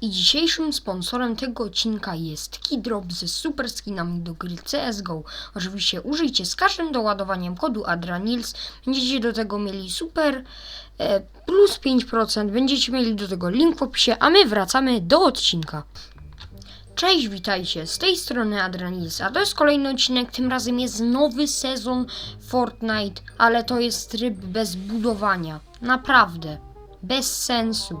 I dzisiejszym sponsorem tego odcinka jest Keydrop ze super skinami do gry CSGO. Oczywiście użyjcie z każdym doładowaniem kodu ADRANILS. Będziecie do tego mieli super e, plus 5%. Będziecie mieli do tego link w opisie, a my wracamy do odcinka. Cześć, witajcie, z tej strony Adranils, a to jest kolejny odcinek, tym razem jest nowy sezon Fortnite, ale to jest tryb bez budowania, naprawdę, bez sensu.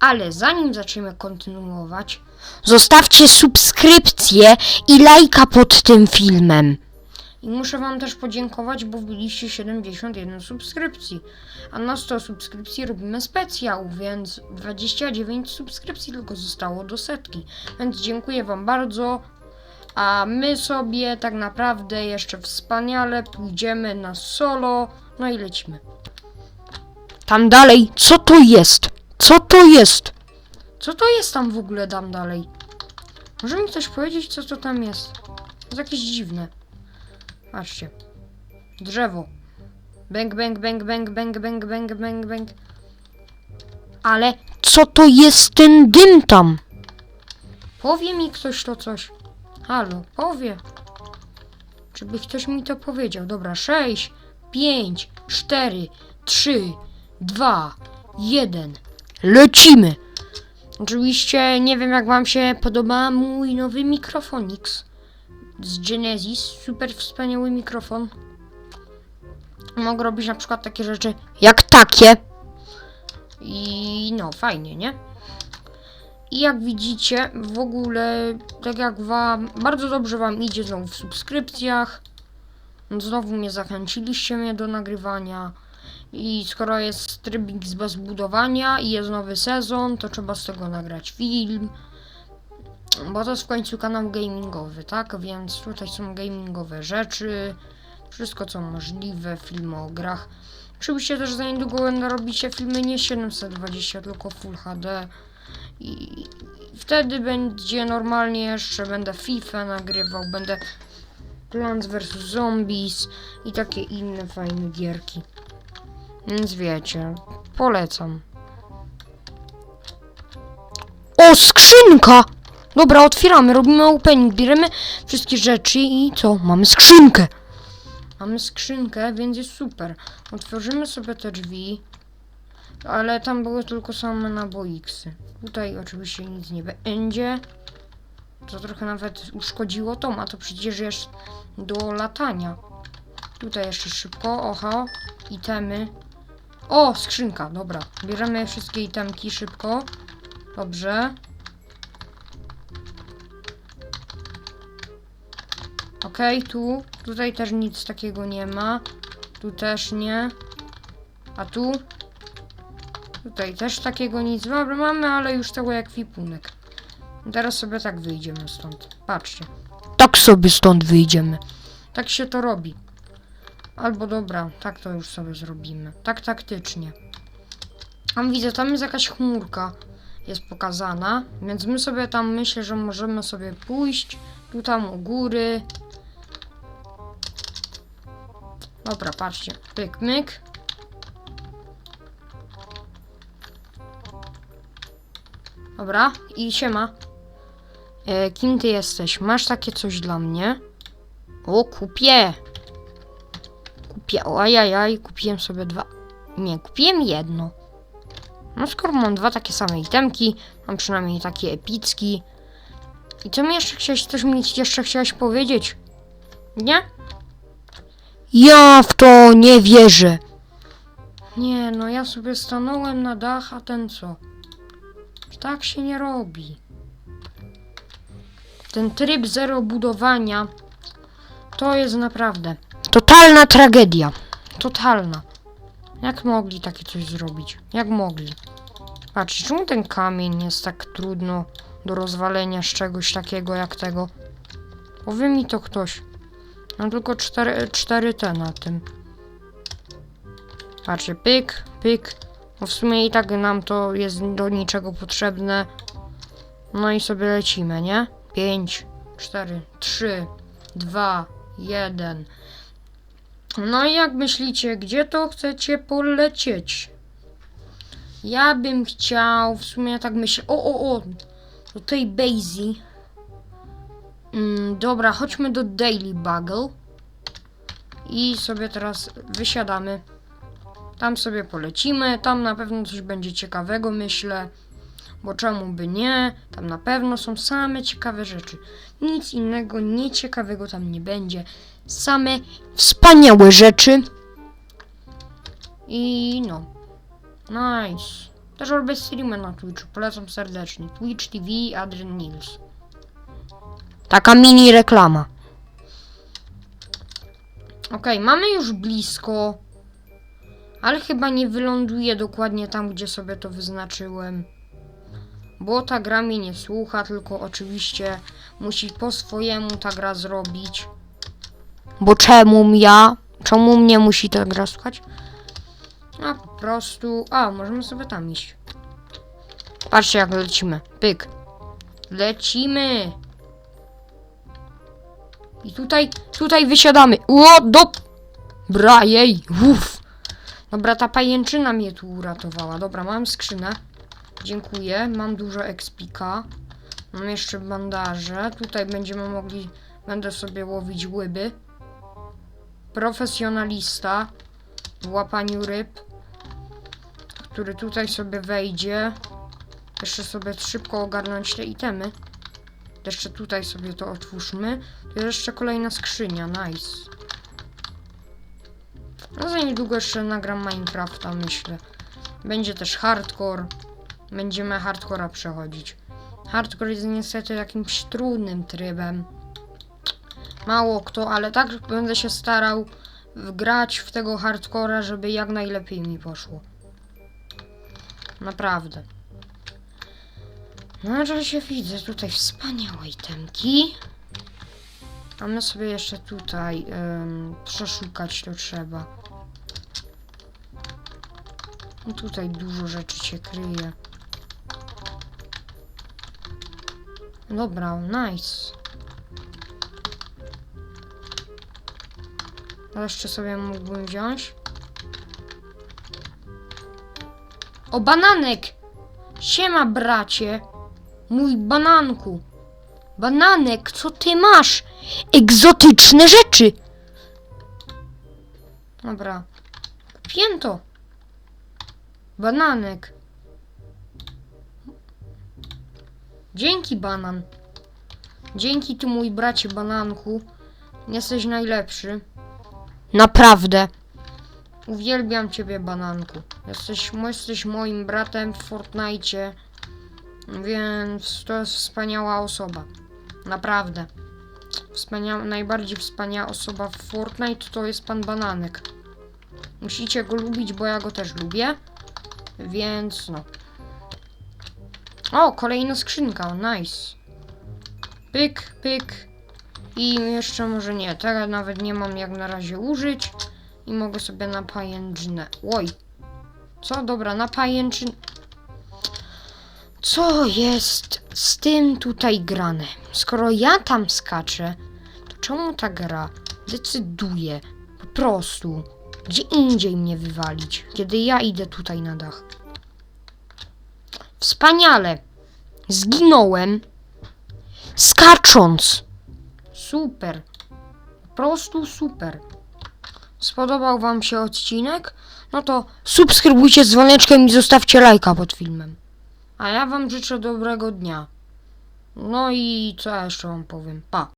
Ale zanim zaczniemy kontynuować, zostawcie subskrypcję i lajka pod tym filmem. I muszę Wam też podziękować, bo wbiliście 71 subskrypcji. A na 100 subskrypcji robimy specjał, więc 29 subskrypcji tylko zostało do setki. Więc dziękuję Wam bardzo. A my sobie tak naprawdę jeszcze wspaniale pójdziemy na solo. No i lecimy. Tam dalej, co to jest? Co to jest? Co to jest tam w ogóle tam dalej? Może mi ktoś powiedzieć, co to tam jest? To jest jakieś dziwne. Patrzcie. Drzewo. Bang, bang, bang, bang, bang, bang, bang, bang, bang. Ale co to jest ten dym tam? Powie mi ktoś to coś. Halo, powie. Czy by ktoś mi to powiedział? Dobra, 6, 5, 4, 3, 2, 1. Lecimy! Oczywiście nie wiem jak wam się podoba mój nowy mikrofonix z Genesis. Super wspaniały mikrofon. Mogę robić na przykład takie rzeczy jak takie. I no, fajnie, nie? I jak widzicie, w ogóle, tak jak wam, bardzo dobrze wam idzie znowu w subskrypcjach. Znowu mnie zachęciliście mnie do nagrywania. I skoro jest trybik z bez budowania i jest nowy sezon, to trzeba z tego nagrać film. Bo to jest w końcu kanał gamingowy, tak? Więc tutaj są gamingowe rzeczy, wszystko co możliwe, filmy o grach. Oczywiście też za niedługo będę robić się filmy nie 720, tylko Full HD. I wtedy będzie normalnie jeszcze, będę FIFA nagrywał, będę Plants vs Zombies i takie inne fajne gierki. Więc wiecie, polecam. O, skrzynka! Dobra, otwieramy, robimy opening, bierzemy wszystkie rzeczy i co? Mamy skrzynkę. Mamy skrzynkę, więc jest super. Otworzymy sobie te drzwi, ale tam były tylko same naboiksy. Tutaj oczywiście nic nie będzie. To trochę nawet uszkodziło to, a to przecież jest do latania. Tutaj jeszcze szybko, oho, itemy. O, skrzynka, dobra. Bierzemy wszystkie itemki szybko. Dobrze. Okej, tu. Tutaj też nic takiego nie ma. Tu też nie. A tu? Tutaj też takiego nic. Dobra, mamy, ale już cały ekwipunek. Teraz sobie tak wyjdziemy stąd. Patrzcie. Tak sobie stąd wyjdziemy. Tak się to robi. Albo dobra, tak to już sobie zrobimy. Tak taktycznie. Tam widzę, tam jest jakaś chmurka. Jest pokazana. Więc my sobie tam myślę, że możemy sobie pójść. Tu tam u góry. Dobra, patrzcie. Pyk, myk. Dobra, i siema. E, kim ty jesteś? Masz takie coś dla mnie? O, kupię. Kupię, o, ajajaj, kupiłem sobie dwa. Nie, kupiłem jedno. No skoro mam dwa takie same itemki, mam przynajmniej takie epicki. I co mi jeszcze chciałeś, coś mi jeszcze chciałeś powiedzieć? Nie? Ja w to nie wierzę. Nie, no ja sobie stanąłem na dach, a ten co? Tak się nie robi. Ten tryb zero budowania to jest naprawdę totalna tragedia. Totalna. Jak mogli takie coś zrobić? Jak mogli? Patrz, czemu ten kamień jest tak trudno do rozwalenia z czegoś takiego jak tego? Powie mi to ktoś. Mam tylko cztery, cztery te na tym. Patrzcie, pyk, pyk. Bo w sumie i tak nam to jest do niczego potrzebne. No i sobie lecimy, nie? 5, 4, 3, 2, 1. No i jak myślicie, gdzie to chcecie polecieć? Ja bym chciał, w sumie tak myślę, o, o, o, do tej Bazy. Mm, dobra, chodźmy do Daily Bugle. I sobie teraz wysiadamy. Tam sobie polecimy, tam na pewno coś będzie ciekawego, myślę. Bo czemu by nie? Tam na pewno są same ciekawe rzeczy. Nic innego nieciekawego tam nie będzie. Same wspaniałe rzeczy. I no. Nice. Też robię streamy na Twitchu. Polecam serdecznie. Twitch TV Adrian Nils. Taka mini reklama. Okej, mamy już blisko. Ale chyba nie wyląduję dokładnie tam, gdzie sobie to wyznaczyłem. Bo ta gra mnie nie słucha, tylko oczywiście musi po swojemu ta gra zrobić. Bo czemu ja? Czemu mnie musi ta gra słuchać? A po prostu. A, możemy sobie tam iść. Patrzcie jak lecimy. Pyk. Lecimy. I tutaj, tutaj wysiadamy. O, do... Bra, jej, uff. Dobra, ta pajęczyna mnie tu uratowała. Dobra, mam skrzynę. Dziękuję. Mam dużo expika. Mam jeszcze bandaże. Tutaj będziemy mogli... Będę sobie łowić łyby. Profesjonalista w łapaniu ryb, który tutaj sobie wejdzie. Jeszcze sobie szybko ogarnąć te itemy. Jeszcze tutaj sobie to otwórzmy. Tu jeszcze kolejna skrzynia, nice. No za niedługo jeszcze nagram Minecrafta, myślę. Będzie też hardcore. Będziemy hardcora przechodzić. Hardcore jest niestety jakimś trudnym trybem. Mało kto, ale tak będę się starał grać w tego hardcora, żeby jak najlepiej mi poszło. Naprawdę. Na razie widzę tutaj wspaniałe itemki. A my sobie jeszcze tutaj em, przeszukać to trzeba. No tutaj dużo rzeczy się kryje. Dobra, nice. A jeszcze sobie mógłbym wziąć. O, bananek! Siema, bracie. Mój bananku. Bananek, co ty masz? Egzotyczne rzeczy. Dobra. Kupiłem to. Bananek. Dzięki, banan. Dzięki tu, mój bracie bananku. Jesteś najlepszy. Naprawdę. Uwielbiam ciebie, bananku. Jesteś, jesteś moim bratem w Fortnite. Więc to jest wspaniała osoba. Naprawdę. Wspania najbardziej wspaniała osoba w Fortnite to jest pan Bananek. Musicie go lubić, bo ja go też lubię. Więc no. O, kolejna skrzynka, nice. Pyk, pyk. I jeszcze może nie, teraz nawet nie mam jak na razie użyć. I mogę sobie na pajęczynę. Oj. Co? Dobra, na pajęczynę. Co jest z tym tutaj grane? Skoro ja tam skaczę, to czemu ta gra decyduje po prostu gdzie indziej mnie wywalić, kiedy ja idę tutaj na dach? Wspaniale! Zginąłem skacząc! Super! Po prostu super! Spodobał Wam się odcinek? No to subskrybujcie z dzwoneczkiem i zostawcie lajka pod filmem. A ja Wam życzę dobrego dnia. No i co jeszcze Wam powiem? Pa!